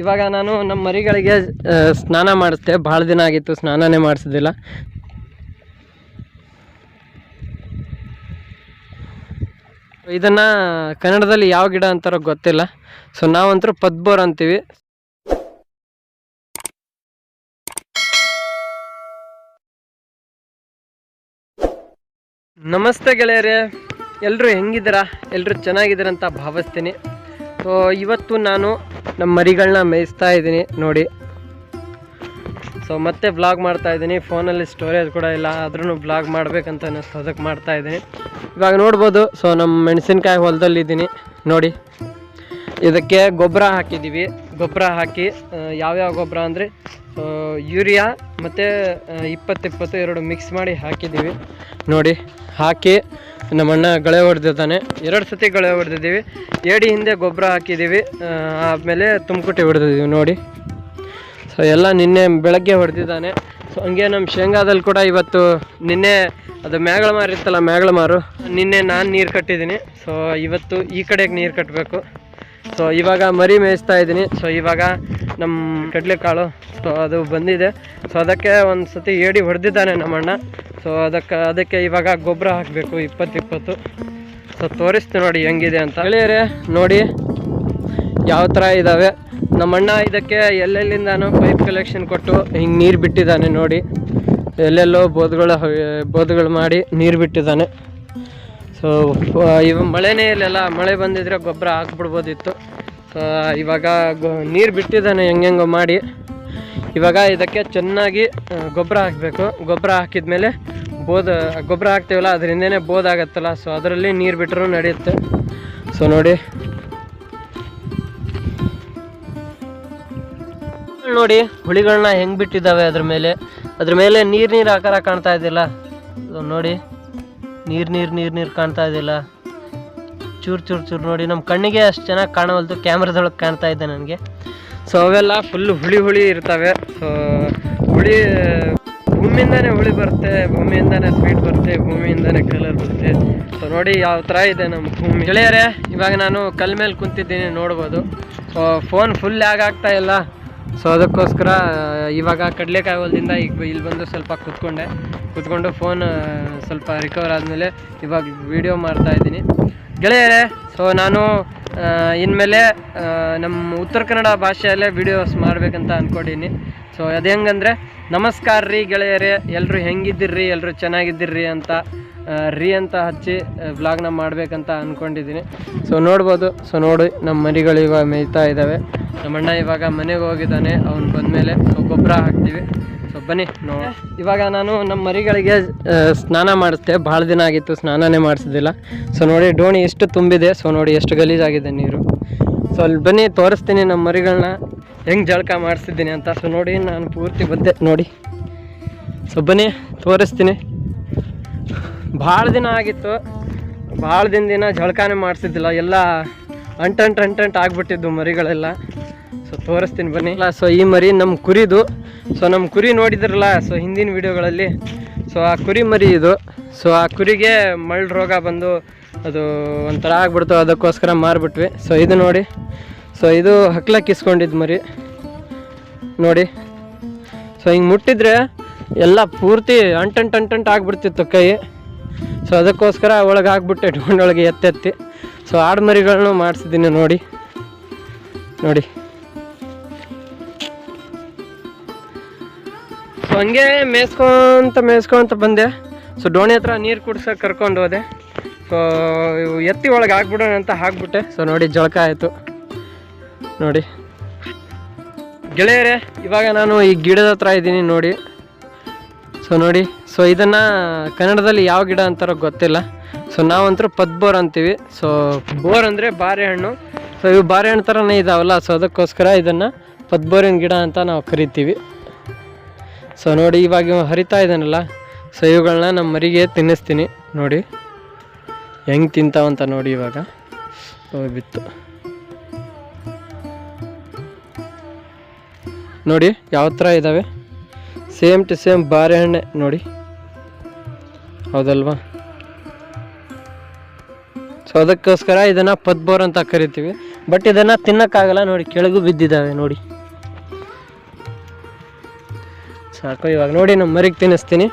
ಇವಾಗ ನಾನು ನಮ್ಮ ಮರಿಗಳಿಗೆ ಸ್ನಾನ ಮಾಡಿಸ್ದೆ. ಭಾಳ ದಿನ ಆಗಿತ್ತು, ಸ್ನಾನನೇ ಮಾಡಿಸೋದಿಲ್ಲ. ಇದನ್ನ ಕನ್ನಡದಲ್ಲಿ ಯಾವ ಗಿಡ ಅಂತಾರೋ ಗೊತ್ತಿಲ್ಲ. ಸೊ ನಾವಂತರೂ ಪದ್ಬೋರ್ ಅಂತೀವಿ. ನಮಸ್ತೆ ಗೆಳೆಯರೇ. ಎಲ್ಲರೂ ಹೆಂಗಿದ್ದೀರಾ? ಎಲ್ಲರೂ ಚೆನ್ನಾಗಿದ್ದೀರಂತ ಭಾವಿಸ್ತೀನಿ. ಸೊ ಇವತ್ತು ನಾನು ನಮ್ಮ ಮರಿಗಳನ್ನ ಮೇಯಿಸ್ತಾ ಇದ್ದೀನಿ ನೋಡಿ. ಸೊ ಮತ್ತೆ ಬ್ಲಾಗ್ ಮಾಡ್ತಾ ಇದ್ದೀನಿ. ಫೋನಲ್ಲಿ ಸ್ಟೋರೇಜ್ ಕೂಡ ಇಲ್ಲ. ಆದ್ರೂ ಬ್ಲಾಗ್ ಮಾಡ್ಬೇಕಂತ ಅನ್ನಿಸ್ತು. ಅದಕ್ಕೆ ಮಾಡ್ತಾ ಇದ್ದೀನಿ. ಇವಾಗ ನೋಡ್ಬೋದು. ಸೊ ನಮ್ಮ ಮೆಣಸಿನ್ಕಾಯಿ ಹೊಲದಲ್ಲಿದ್ದೀನಿ ನೋಡಿ. ಇದಕ್ಕೆ ಗೊಬ್ಬರ ಹಾಕಿದ್ದೀವಿ. ಗೊಬ್ಬರ ಹಾಕಿ ಯಾವ್ಯಾವ ಗೊಬ್ಬರ ಅಂದರೆ ಯೂರಿಯಾ ಮತ್ತು ಇಪ್ಪತ್ತಿಪ್ಪತ್ತು ಇಪ್ಪತ್ತು ಎರಡು ಮಿಕ್ಸ್ ಮಾಡಿ ಹಾಕಿದ್ದೀವಿ. ನೋಡಿ. ಹಾಕಿ ನಮ್ಮಣ್ಣ ಗಳೆ ಹೊಡೆದಿದ್ದಾನೆ ಎರಡು ಸತಿ ಗಳೆ ಹೊಡೆದಿದ್ದೀವಿ. ಏಡಿ ಹಿಂದೆ ಗೊಬ್ಬರ ಹಾಕಿದ್ದೀವಿ. ಆಮೇಲೆ ತುಮಕುಟಿ ಹೊಡೆದಿದ್ದೀವಿ ನೋಡಿ. ಸೊ ಎಲ್ಲ ನಿನ್ನೆ ಬೆಳಗ್ಗೆ ಹೊಡೆದಿದ್ದಾನೆ. ಸೊ ಹಂಗೆ ನಮ್ಮ ಶೇಂಗಾದಲ್ಲಿ ಕೂಡ ಇವತ್ತು ನಿನ್ನೆ ಅದು ಮ್ಯಾಗಳ ಮಾರು ಇತ್ತಲ್ಲ ಮ್ಯಾಗಳ ಮಾರು ನಿನ್ನೆ ನಾನು ನೀರು ಕಟ್ಟಿದ್ದೀನಿ. ಸೊ ಇವತ್ತು ಈ ಕಡೆಗೆ ನೀರು ಕಟ್ಟಬೇಕು ಸೊ ಇವಾಗ ಮರಿ ಮೇಯಿಸ್ತಾ ಇದ್ದೀನಿ. ಸೊ ಇವಾಗ ನಮ್ಮ ಕಡಲೆಕಾಳು. ಸೊ ಅದು ಬಂದಿದೆ. ಸೊ ಅದಕ್ಕೆ ಒಂದು ಸತಿ ಏಡಿ ಹೊಡೆದಿದ್ದಾನೆ ನಮ್ಮಣ್ಣ. ಸೊ ಅದಕ್ಕೆ ಅದಕ್ಕೆ ಇವಾಗ ಗೊಬ್ಬರ ಹಾಕಬೇಕು ಇಪ್ಪತ್ತು ಇಪ್ಪತ್ತು ಸೊ ತೋರಿಸ್ತೀನಿ ನೋಡಿ ಹೆಂಗಿದೆ ಅಂತ. ಹೇಳಿರಿ ನೋಡಿ ಯಾವ ಥರ ಇದ್ದಾವೆ ನಮ್ಮಣ್ಣ ಇದಕ್ಕೆ ಎಲ್ಲೆಲ್ಲಿಂದಾನು ಪೈಪ್ ಕಲೆಕ್ಷನ್ ಕೊಟ್ಟು ಹಿಂಗೆ ನೀರು ಬಿಟ್ಟಿದ್ದಾನೆ ನೋಡಿ. ಎಲ್ಲೆಲ್ಲೋ ಬೋದ್ಗಳು ಬೋದ್ಗಳು ಮಾಡಿ ನೀರು ಬಿಟ್ಟಿದ್ದಾನೆ. ಸೊ ಇವ ಮಳೆನೇ ಇಲ್ಲಲ್ಲ ಮಳೆ ಬಂದಿದ್ರೆ ಗೊಬ್ಬರ ಹಾಕ್ಬಿಡ್ಬೋದಿತ್ತು. ಸೊ ಇವಾಗ ನೀರು ಬಿಟ್ಟಿದ್ದಾನೆ ಹೆಂಗೆಂಗೋ ಮಾಡಿ. ಇವಾಗ ಇದಕ್ಕೆ ಚೆನ್ನಾಗಿ ಗೊಬ್ಬರ ಹಾಕಬೇಕು. ಗೊಬ್ಬರ ಹಾಕಿದ ಮೇಲೆ ಬೋದ, ಗೊಬ್ಬರ ಹಾಕ್ತೀವಲ್ಲ, ಅದರಿಂದನೇ ಬೋದಾಗತ್ತಲ್ಲ ಸೊ ಅದರಲ್ಲಿ ನೀರು ಬಿಟ್ಟರೂ ನಡೆಯುತ್ತೆ. ಸೊ ನೋಡಿ. ನೋಡಿ ಹುಳಿಗಳನ್ನ ಹೆಂಗೆ ಬಿಟ್ಟಿದ್ದಾವೆ ಅದ್ರ ಮೇಲೆ. ಅದ್ರ ಮೇಲೆ ನೀರು ನೀರು ಆಕಾರ ಕಾಣ್ತಾ ಇದ್ದಿಲ್ಲ ಇದು ನೋಡಿ. ನೀರ್, ನೀರು ನೀರು ನೀರು ಕಾಣ್ತಾ ಇದ್ದಿಲ್ಲ. ಚೂರು ಚೂರು ಚೂರು ನೋಡಿ ನಮ್ಮ ಕಣ್ಣಿಗೆ ಅಷ್ಟು ಚೆನ್ನಾಗಿ ಕಾಣವಲ್ದು, ಕ್ಯಾಮ್ರಾದೊಳಗೆ ಕಾಣ್ತಾ ಇದೆ ನನಗೆ. ಸೊ ಅವೆಲ್ಲ ಫುಲ್ ಹುಳಿ ಹುಳಿ ಇರ್ತವೆ. ಸೊ ಹುಳಿ, ಭೂಮಿಯಿಂದಾನೇ ಹುಳಿ ಬರುತ್ತೆ, ಭೂಮಿಯಿಂದಾನೇ ಸ್ವೀಟ್ ಬರುತ್ತೆ, ಭೂಮಿಯಿಂದಾನೇ ಕಲರ್ ಬರುತ್ತೆ. ಸೊ ನೋಡಿ ಯಾವ ಥರ ಇದೆ ನಮ್ಮ ಭೂಮಿ. ಗೆಳೆಯರೇ, ಇವಾಗ ನಾನು ಕಲ್ ಮೇಲೆ ಕುಂತಿದ್ದೀನಿ ನೋಡ್ಬೋದು. ಫೋನ್ ಫುಲ್ ಲ್ಯಾಗ್ ಆಗ್ತಾ ಇಲ್ಲ. ಸೊ ಅದಕ್ಕೋಸ್ಕರ ಇವಾಗ ಕಡಲೆಕಾಯಿ ಹೊಲದಿಂದ ಈಗ ಇಲ್ಲಿ ಬಂದು ಸ್ವಲ್ಪ ಕೂತ್ಕೊಂಡೆ. ಕೂತ್ಕೊಂಡು ಫೋನ್ ಸ್ವಲ್ಪ ರಿಕವರ್ ಆದಮೇಲೆ ಇವಾಗ ವಿಡಿಯೋ ಮಾಡ್ತಾ ಇದ್ದೀನಿ. ಗೆಳೆಯರೇ ಸೊ ನಾನು ಇನ್ಮೇಲೆ ನಮ್ಮ ಉತ್ತರ ಕನ್ನಡ ಭಾಷೆಯಲ್ಲೇ ವಿಡಿಯೋಸ್ ಮಾಡಬೇಕಂತ ಅಂದ್ಕೊಂಡಿನಿ ಸೊ ಅದು ಹೆಂಗಂದರೆ ನಮಸ್ಕಾರ ರೀ ಗೆಳೆಯರೇ ಎಲ್ಲರೂ ಹೆಂಗಿದ್ದೀರ್ರಿ ಎಲ್ಲರೂ ಚೆನ್ನಾಗಿದ್ದೀರಿ ಅಂತ ರೀ ಅಂತ ಹಚ್ಚಿ ವ್ಲಾಗ್ನ ಮಾಡಬೇಕಂತ ಅಂದ್ಕೊಂಡಿದ್ದೀನಿ ಸೊ ನೋಡ್ಬೋದು. ಸೊ ನೋಡಿ ನಮ್ಮ ಮರಿಗಳು ಇವಾಗ ಮೇಯ್ತಾ ಇದ್ದಾವೆ ನಮ್ಮಣ್ಣ ಇವಾಗ ಮನೆಗೆ ಹೋಗಿದ್ದಾನೆ. ಅವ್ನು ಬಂದಮೇಲೆ ಸೊ ಗೊಬ್ಬರ ಹಾಕ್ತೀವಿ. ಸೊ ಬನ್ನಿ ನೋ ಇವಾಗ ನಾನು ನಮ್ಮ ಮರಿಗಳಿಗೆ ಸ್ನಾನ ಮಾಡಿಸ್ದೆ. ಭಾಳ ದಿನ ಆಗಿತ್ತು, ಸ್ನಾನನೇ ಮಾಡಿಸಿದ್ದಿಲ್ಲ. ಸೊ ನೋಡಿ ಡೋಣಿ ಎಷ್ಟು ತುಂಬಿದೆ. ಸೊ ನೋಡಿ, ಎಷ್ಟು ಗಲೀಜಾಗಿದೆ ನೀರು. ಸೊ ಅಲ್ಲಿ ಬನ್ನಿ, ತೋರಿಸ್ತೀನಿ ನಮ್ಮ ಮರಿಗಳನ್ನ ಹೆಂಗೆ ಜಳಕ ಮಾಡಿಸ್ತಿದ್ದೀನಿ ಅಂತ. ಸೊ ನೋಡಿ, ನಾನು ಪೂರ್ತಿ ಬಂದೆ. ನೋಡಿ. ಸೊ ಬನ್ನಿ, ತೋರಿಸ್ತೀನಿ. ಭಾಳ ದಿನ ಆಗಿತ್ತು. ಭಾಳ ದಿನ ದಿನ ಜಳಕಾನೆ ಮಾಡಿಸಿದ್ದಿಲ್ಲ. ಎಲ್ಲ ಅಂಟಂಟ್ ಅಂಟಂಟ್ ಆಗ್ಬಿಟ್ಟಿದ್ದು ಮರಿಗಳೆಲ್ಲ. ಸೊ ತೋರಿಸ್ತೀನಿ ಬನ್ನಿ. ಇಲ್ಲ ಸೊ ಈ ಮರಿ ನಮ್ಮ ಕುರಿದು. ಸೊ ನಮ್ಮ ಕುರಿ ನೋಡಿದ್ರಲ್ಲ? ಸೊ ಹಿಂದಿನ ವಿಡಿಯೋಗಳಲ್ಲಿ. ಸೊ ಆ ಕುರಿ ಮರಿ ಇದು. ಸೊ ಆ ಕುರಿಗೆ ಮಳ್ ರೋಗ ಬಂದು ಅದು ಒಂಥರ ಆಗ್ಬಿಡ್ತು. ಅದಕ್ಕೋಸ್ಕರ ಮಾರಿಬಿಟ್ವಿ. ಸೊ ಇದು ನೋಡಿ. ಸೊ ಇದು ಹಕ್ಲಕ್ಕೆ ಇಸ್ಕೊಂಡಿದ್ದು ಮರಿ. ನೋಡಿ. ಸೊ ಹಿಂಗೆ ಮುಟ್ಟಿದ್ರೆ ಎಲ್ಲ ಪೂರ್ತಿ ಅಂಟಂಟ್ ಅಂಟಂಟ್ ಆಗ್ಬಿಡ್ತಿತ್ತು ಕೈ. ಸೊ ಅದಕ್ಕೋಸ್ಕರ ಒಳಗೆ ಹಾಕ್ಬಿಟ್ಟೆ ಡೊಂಡೊಳಗೆ ಎತ್ತೆತ್ತಿ ಸೊ ಆಡ್ಮರಿಗಳನ್ನೂ ಮಾಡಿಸಿದ್ದೀನಿ ನೋಡಿ. ನೋಡಿ. ಸೊ ಹಂಗೆ ಮೇಯ್ಸ್ಕೊಂತ ಮೇಯ್ಸ್ಕೊಂತ ಬಂದೆ. ಸೊ ಡೋಣಿ ಹತ್ರ ನೀರು ಕುಡ್ಸಕ್ಕೆ ಕರ್ಕೊಂಡು ಹೋದೆ. ಸೊ ಇವು ಎತ್ತಿ ಒಳಗೆ ಹಾಕ್ಬಿಡೋಣ ಅಂತ ಹಾಕ್ಬಿಟ್ಟೆ. ಸೊ ನೋಡಿ ಜಳಕ ಆಯಿತು. ನೋಡಿ. ಗೆಳೆಯರೇ, ಇವಾಗ ನಾನು ಈ ಗಿಡದ ಹತ್ರ ಇದ್ದೀನಿ ನೋಡಿ. ಸೊ ನೋಡಿ. ಸೊ ಇದನ್ನು ಕನ್ನಡದಲ್ಲಿ ಯಾವ ಗಿಡ ಅಂತಾರೋ ಗೊತ್ತಿಲ್ಲ. ಸೊ ನಾವಂತರೂ ಪದ್ಬೋರ್ ಅಂತೀವಿ. ಸೊ ಬೋರ್ ಅಂದರೆ ಬಾರೆಹಣ್ಣು ಸೊ ಇವು ಬಾರೆಹಣ್ಣು ಥರನೇ ಇದಾವಲ್ಲ ಸೊ ಅದಕ್ಕೋಸ್ಕರ ಇದನ್ನು ಪದ್ಬೋರಿನ ಗಿಡ ಅಂತ ನಾವು ಕರಿತೀವಿ. ಸೊ ನೋಡಿ, ಇವಾಗ ಇವ ಹರಿತಾ ಇದ್ದಾನಲ್ಲ. ಸೊ ಇವುಗಳನ್ನ ನಮ್ಮ ಮರಿಗೆ ತಿನ್ನಿಸ್ತೀನಿ. ನೋಡಿ, ಹೆಂಗೆ ತಿಂತಾವಂತ ನೋಡಿ ಇವಾಗ. ಬಿತ್ತು. ನೋಡಿ ಯಾವ ಥರ ಇದ್ದಾವೆ ಸೇಮ್ ಟು ಸೇಮ್ ಬಾರೆಹಣ್ಣೆ ನೋಡಿ. ಹೌದಲ್ವಾ? ಸೊ ಅದಕ್ಕೋಸ್ಕರ ಇದನ್ನು ಪದ್ಬೋರ್ ಅಂತ ಕರಿತೀವಿ. ಬಟ್ ಇದನ್ನು ತಿನ್ನೋಕ್ಕಾಗಲ್ಲ ನೋಡಿ ಕೆಳಗೂ ಬಿದ್ದಿದ್ದಾವೆ ನೋಡಿ. ಸಾಕು ಇವಾಗ ನೋಡಿ ನಮ್ಮ ಮರಿಗೆ ತಿನ್ನಿಸ್ತೀನಿ.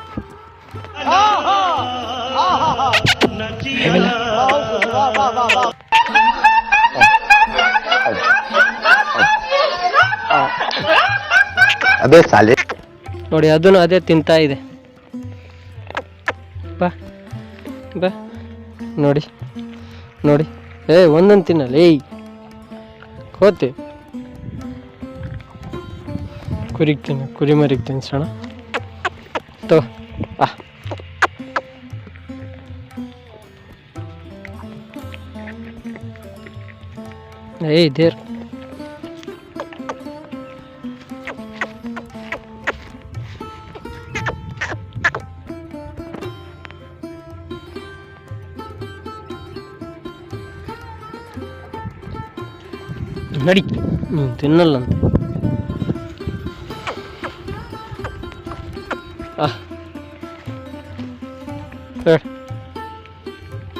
ಅದೇ ನೋಡಿ ಅದನ್ನು ಅದೇ ತಿಂತಾ ಇದೆ. ಬಾ. ನೋಡಿ ನೋಡಿ. ಏ ಒಂದೊಂದು ತಿನ್ನಲ್ಲ ಏಯ್. ಕೋತಿ. ಕುರಿಗೆ ತಿನ್ನು ಕುರಿ ಮರಿಗೆ ತಿನ್ಸೋಣ ತೋ ಆ ಏಯ್ ದೇರ್ ನಡಿ. ಹ್ಞೂ ತಿನ್ನಲ್ಲಂತ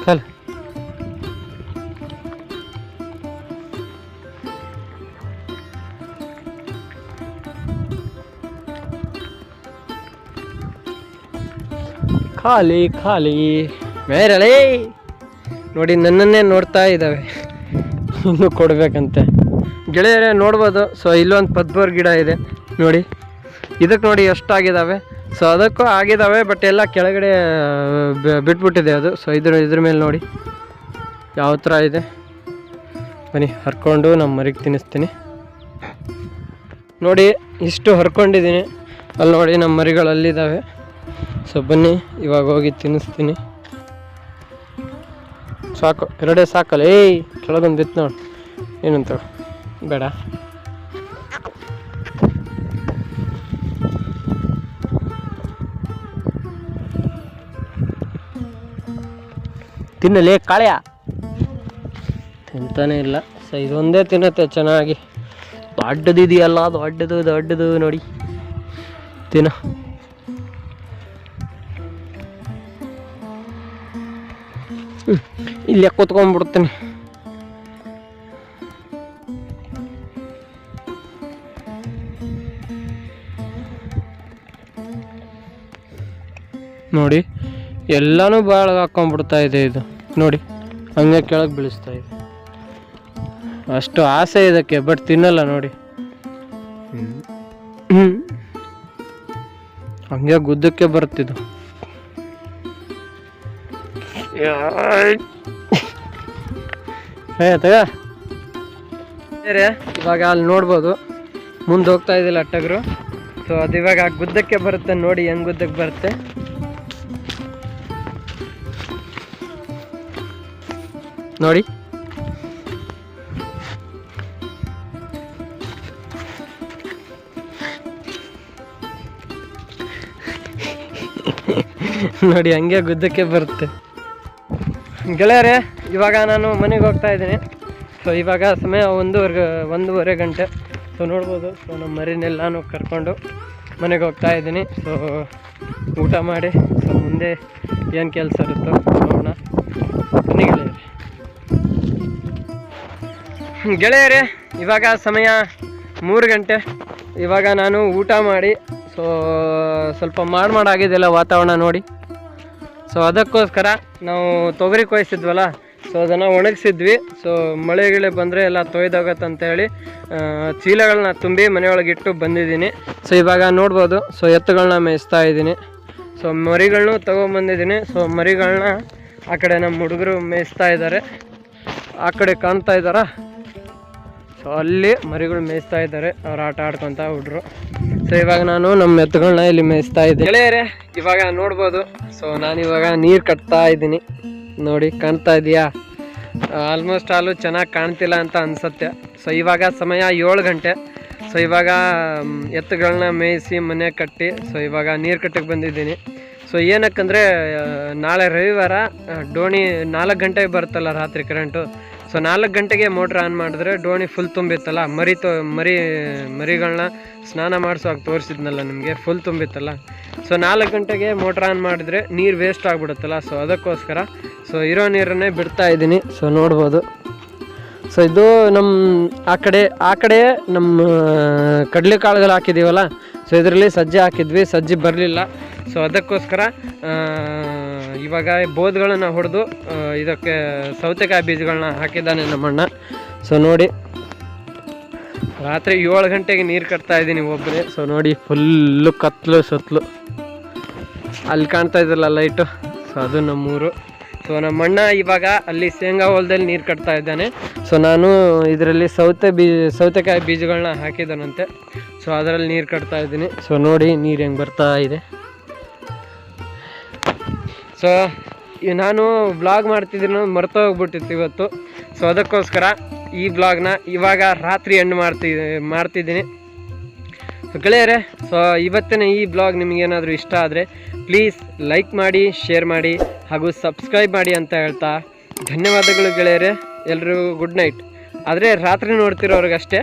ಕಲ್. ಖಾಲಿ ಖಾಲಿ. ಮೇರಳೆ. ನೋಡಿ ನನ್ನನ್ನೇ ನೋಡ್ತಾ ಇದ್ದಾವೆ. ಇನ್ನು ಕೊಡ್ಬೇಕಂತೆ. ಗೆಳೆಯರೇ ನೋಡ್ಬೋದು. ಸೊ ಇಲ್ಲೊಂದು ಪದ್ಬೋರ್ ಗಿಡ ಇದೆ. ನೋಡಿ. ಇದಕ್ಕೆ ನೋಡಿ ಎಷ್ಟಾಗಿದ್ದಾವೆ ಸೊ ಅದಕ್ಕೂ ಆಗಿದ್ದಾವೆ ಬಟ್ ಎಲ್ಲ ಕೆಳಗಡೆ ಬಿಟ್ಬಿಟ್ಟಿದೆ ಅದು. ಸೊ ಇದ್ರ ಇದ್ರ ಮೇಲೆ ನೋಡಿ. ಯಾವ ಥರ ಇದೆ. ಬನ್ನಿ, ಹರ್ಕೊಂಡು ನಮ್ಮ ಮರಿಗೆ ತಿನ್ನಿಸ್ತೀನಿ. ನೋಡಿ, ಇಷ್ಟು ಹರ್ಕೊಂಡಿದ್ದೀನಿ ಅಲ್ಲಿ ನೋಡಿ ನಮ್ಮ ಮರಿಗಳು ಅಲ್ಲಿದ್ದಾವೆ ಸೊ ಬನ್ನಿ, ಇವಾಗ ಹೋಗಿ ತಿನ್ನಿಸ್ತೀನಿ. ಸಾಕು, ಎರಡೇ ಸಾಕಲ್ಲ. ಏಯ್, ಕೆಳಗೊಂದು ಬಿತ್ತು ನೋಡಿ. ಏನಂತ ಬೇಡ. ತಿನ್ನಲೇ ಕಾಳೆಯ? ತಿಂತಾನೆ ಇಲ್ಲ. ಸೊ ಇದೊಂದೇ ತಿನ್ನತ್ತೆ ಚೆನ್ನಾಗಿ. ದೊಡ್ಡದಿದೆಯಲ್ಲ ದೊಡ್ಡದು ದೊಡ್ಡದು ನೋಡಿ. ತಿನ್ನ. ಇಲ್ಲೇ ಕೂತ್ಕೊಂಡ್ಬಿಡ್ತೀನಿ. ನೋಡಿ. ಎಲ್ಲಾನು ಭಾಳ ಹಾಕೊಂಡ್ಬಿಡ್ತಾ ಇದೆ ಇದು. ನೋಡಿ, ಹಂಗೆ ಕೆಳಗೆ ಬೀಳಿಸ್ತಾ ಇದೆ. ಅಷ್ಟು ಆಸೆ ಇದಕ್ಕೆ ಬಟ್ ತಿನ್ನಲ್ಲ ನೋಡಿ. ಹಂಗೆ ಗುದ್ದಕ್ಕೆ ಬರ್ತಿದ್ದು ಬೇರೆ, ಇವಾಗ ಅಲ್ಲಿ ನೋಡ್ಬೋದು. ಮುಂದೆ ಹೋಗ್ತಾ ಇದ್ದಿಲ್ಲ ಅಟ್ಟಗರು ಸೊ ಅದು ಇವಾಗ ಗುದ್ದಕ್ಕೆ ಬರುತ್ತೆ, ನೋಡಿ ಹೆಂಗ್ ಗುದ್ದಕ್ಕೆ ಬರುತ್ತೆ. ನೋಡಿ. ನೋಡಿ, ಹಂಗೆ ಗುದ್ದಕ್ಕೆ ಬರುತ್ತೆ. ಗೆಳೆಯರೇ, ಇವಾಗ ನಾನು ಮನೆಗೆ ಹೋಗ್ತಾ ಇದ್ದೀನಿ. ಸೊ ಇವಾಗ ಸಮಯ ಒಂದೂವರೆ ಒಂದೂವರೆ ಗಂಟೆ. ಸೊ ನೋಡ್ಬೋದು. ಸೊ ನಮ್ಮ ಮರಿನೆಲ್ಲಾನು ಕರ್ಕೊಂಡು ಮನೆಗೆ ಹೋಗ್ತಾ ಇದ್ದೀನಿ. ಸೊ ಊಟ ಮಾಡಿ. ಸೊ ಮುಂದೆ ಏನು ಕೆಲಸ ಇರುತ್ತೋ. ಗೆಳೆಯರೇ ಇವಾಗ ಸಮಯ ಮೂರು ಗಂಟೆ. ಇವಾಗ ನಾನು ಊಟ ಮಾಡಿ ಸೊ ಸ್ವಲ್ಪ ಮಾಡ್ ಮಾಡಾಗಿದೆಯಲ್ಲ ವಾತಾವರಣ ನೋಡಿ. ಸೊ ಅದಕ್ಕೋಸ್ಕರ ನಾವು ತೊಗರಿ ಕೊಯ್ಸಿದ್ವಲ್ಲ ಸೊ ಅದನ್ನು ಒಣಗಿಸಿದ್ವಿ. ಸೊ ಮಳೆ ಗಿಳೆ ಬಂದರೆ ಎಲ್ಲ ತೊಯ್ದೋಗತ್ತೆ ಅಂತ ಹೇಳಿ ಆ, ಚೀಲಗಳನ್ನ ತುಂಬಿ ಮನೆಯೊಳಗೆ ಇಟ್ಟು ಬಂದಿದ್ದೀನಿ. ಸೊ ಇವಾಗ ನೋಡ್ಬೋದು ಸೊ ಎತ್ತುಗಳನ್ನ ಮೇಯಿಸ್ತಾ ಇದ್ದೀನಿ. ಸೊ ಮರಿಗಳನ್ನೂ ತೊಗೊಂಬಂದಿದ್ದೀನಿ. ಸೊ ಮರಿಗಳನ್ನ ಆ ಕಡೆ ನಮ್ಮ ಹುಡುಗರು ಮೇಯಿಸ್ತಾ ಇದ್ದಾರೆ. ಆ ಕಡೆ ಕಾಣ್ತಾ ಇದ್ದಾರಾ? ಸೊ ಅಲ್ಲಿ ಮರಿಗಳು ಮೇಯಿಸ್ತಾ ಇದ್ದಾರೆ. ಅವ್ರು ಆಟ ಆಡ್ಕೊಂತ ಹುಡ್ರು. ಸೊ ಇವಾಗ ನಾನು ನಮ್ಮ ಎತ್ತುಗಳನ್ನ ಇಲ್ಲಿ ಮೇಯಿಸ್ತಾ ಇದ್ದೆ. ಗೆಳೆಯರೆ, ಇವಾಗ ನೋಡ್ಬೋದು. ಸೊ ನಾನು ಇವಾಗ ನೀರು ಕಟ್ತಾ ಇದ್ದೀನಿ. ನೋಡಿ, ಕಾಣ್ತಾ ಇದೆಯಾ ಆಲ್ಮೋಸ್ಟ್ ಆಲು ಚೆನ್ನಾಗಿ ಕಾಣ್ತಿಲ್ಲ ಅಂತ ಅನ್ಸತ್ತೆ. ಸೊ ಇವಾಗ ಸಮಯ ಏಳು ಗಂಟೆ. ಸೊ ಇವಾಗ ಎತ್ತುಗಳನ್ನ ಮೇಯಿಸಿ ಮನೆ ಕಟ್ಟಿ ಸೊ ಇವಾಗ ನೀರು ಕಟ್ಟಕ್ಕೆ ಬಂದಿದ್ದೀನಿ. ಸೊ ಏನಕ್ಕಂದರೆ ನಾಳೆ ರವಿವಾರ ಡೋಣಿ ನಾಲ್ಕು ಗಂಟೆಗೆ ಬರುತ್ತಲ್ಲ ರಾತ್ರಿ ಕರೆಂಟು ಸೊ ನಾಲ್ಕು ಗಂಟೆಗೆ ಮೋಟ್ರ್ ಆನ್ ಮಾಡಿದ್ರೆ ಡೋಣಿ ಫುಲ್ ತುಂಬಿತ್ತಲ್ಲ, ಮರಿ ತೋ, ಮರಿ ಮರಿಗಳನ್ನ ಸ್ನಾನ ಮಾಡಿಸುವಾಗ ತೋರಿಸಿದ್ನಲ್ಲ ನಿಮಗೆ ಫುಲ್ ತುಂಬಿತ್ತಲ್ಲ. ಸೊ ನಾಲ್ಕು ಗಂಟೆಗೆ ಮೋಟ್ರ್ ಆನ್ ಮಾಡಿದ್ರೆ ನೀರು ವೇಸ್ಟ್ ಆಗಿಬಿಡುತ್ತಲ್ಲ ಸೊ ಅದಕ್ಕೋಸ್ಕರ ಸೊ ಇರೋ ನೀರನ್ನೇ ಬಿಡ್ತಾ ಇದ್ದೀನಿ ಸೊ ನೋಡ್ಬೋದು. ಸೊ ಇದು ನಮ್ಮ ಆ ಕಡೆ ಆ ಕಡೆ ನಮ್ಮ ಕಡಲೆಕಾಳುಗಳು ಹಾಕಿದ್ದೀವಲ್ಲ ಸೊ ಇದರಲ್ಲಿ ಸಜ್ಜೆ ಹಾಕಿದ್ವಿ, ಸಜ್ಜೆ ಬರಲಿಲ್ಲ. ಸೊ ಅದಕ್ಕೋಸ್ಕರ ಇವಾಗ ಬೋದ್ಗಳನ್ನು ಹೊಡೆದು ಇದಕ್ಕೆ ಸೌತೆಕಾಯಿ ಬೀಜಗಳನ್ನ ಹಾಕಿದ್ದಾನೆ ನಮ್ಮಣ್ಣ. ಸೊ ನೋಡಿ, ರಾತ್ರಿ ಏಳು ಗಂಟೆಗೆ ನೀರು ಕಟ್ತಾ ಇದ್ದೀನಿ ಒಬ್ಬರೇ ಸೊ ನೋಡಿ ಫುಲ್ಲು ಕತ್ಲು ಸುತ್ತಲು ಅಲ್ಲಿ ಕಾಣ್ತಾ ಇದ್ದಲ್ಲ ಲೈಟು ಸೊ ಅದು ನಮ್ಮೂರು. ಸೊ ನಮ್ಮಣ್ಣ ಇವಾಗ ಅಲ್ಲಿ ಶೇಂಗಾ ಹೊಲದಲ್ಲಿ ನೀರು ಕಟ್ತಾ ಇದ್ದಾನೆ. ಸೊ ನಾನು ಇದರಲ್ಲಿ ಸೌತೆ ಬೀ, ಸೌತೆಕಾಯಿ ಬೀಜಗಳನ್ನ ಹಾಕಿದ್ದಾನಂತೆ ಸೊ ಅದರಲ್ಲಿ ನೀರು ಕಟ್ತಾ ಇದ್ದೀನಿ. ಸೊ ನೋಡಿ, ನೀರು ಹೆಂಗೆ ಬರ್ತಾ ಇದೆ. ಸೊ ನಾನು ಬ್ಲಾಗ್ ಮಾಡ್ತಿದ್ದೀನಿ ಮರ್ತ ಹೋಗ್ಬಿಟ್ಟಿತ್ತು ಇವತ್ತು. ಸೊ ಅದಕ್ಕೋಸ್ಕರ ಈ ಬ್ಲಾಗ್ನ ಇವಾಗ ರಾತ್ರಿ ಎಂಡ್ ಮಾಡ್ತಿ, ಮಾಡ್ತಿದ್ದೀನಿ. ಸೊ ಗೆಳೆಯರೆ ಸೊ ಇವತ್ತಿನ ಈ ಬ್ಲಾಗ್ ನಿಮಗೇನಾದರೂ ಇಷ್ಟ ಆದರೆ ಪ್ಲೀಸ್ ಲೈಕ್ ಮಾಡಿ ಶೇರ್ ಮಾಡಿ ಹಾಗೂ ಸಬ್ಸ್ಕ್ರೈಬ್ ಮಾಡಿ ಅಂತ ಹೇಳ್ತಾ ಧನ್ಯವಾದಗಳು ಗೆಳೆಯರೆ. ಎಲ್ರಿಗೂ ಗುಡ್ ನೈಟ್ ಆದರೆ ರಾತ್ರಿ ನೋಡ್ತಿರೋರ್ಗಷ್ಟೇ.